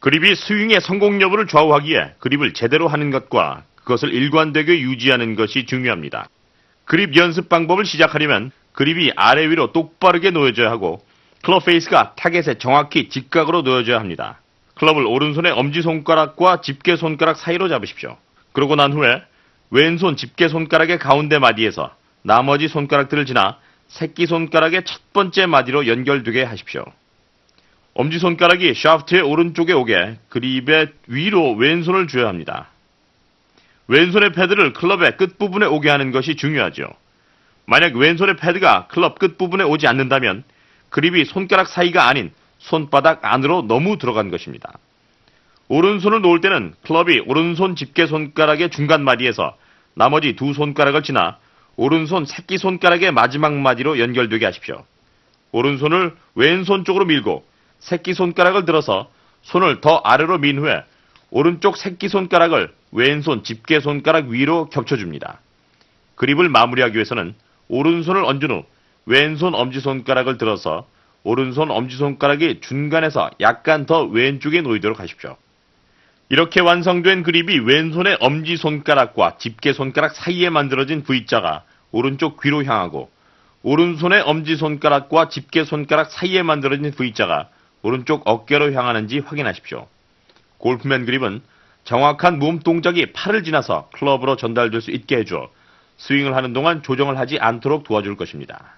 그립이 스윙의 성공 여부를 좌우하기에 그립을 제대로 하는 것과 그것을 일관되게 유지하는 것이 중요합니다. 그립 연습 방법을 시작하려면 그립이 아래 위로 똑바르게 놓여져야 하고 클럽 페이스가 타겟에 정확히 직각으로 놓여져야 합니다. 클럽을 오른손의 엄지손가락과 집게손가락 사이로 잡으십시오. 그러고 난 후에 왼손 집게손가락의 가운데 마디에서 나머지 손가락들을 지나 새끼손가락의 첫 번째 마디로 연결되게 하십시오. 엄지손가락이 샤프트의 오른쪽에 오게 그립의 위로 왼손을 쥐어야 합니다. 왼손의 패드를 클럽의 끝부분에 오게 하는 것이 중요하죠. 만약 왼손의 패드가 클럽 끝부분에 오지 않는다면 그립이 손가락 사이가 아닌 손바닥 안으로 너무 들어간 것입니다. 오른손을 놓을 때는 클럽이 오른손 집게 손가락의 중간 마디에서 나머지 두 손가락을 지나 오른손 새끼 손가락의 마지막 마디로 연결되게 하십시오. 오른손을 왼손 쪽으로 밀고 새끼 손가락을 들어서 손을 더 아래로 민 후에 오른쪽 새끼 손가락을 왼손 집게 손가락 위로 겹쳐줍니다. 그립을 마무리하기 위해서는 오른손을 얹은 후 왼손 엄지손가락을 들어서 오른손 엄지손가락이 중간에서 약간 더 왼쪽에 놓이도록 하십시오. 이렇게 완성된 그립이 왼손의 엄지손가락과 집게손가락 사이에 만들어진 V자가 오른쪽 귀로 향하고 오른손의 엄지손가락과 집게손가락 사이에 만들어진 V자가 오른쪽 어깨로 향하는지 확인하십시오. 골프맨 그립은 정확한 몸 동작이 팔을 지나서 클럽으로 전달될 수 있게 해줘 스윙을 하는 동안 조정을 하지 않도록 도와줄 것입니다.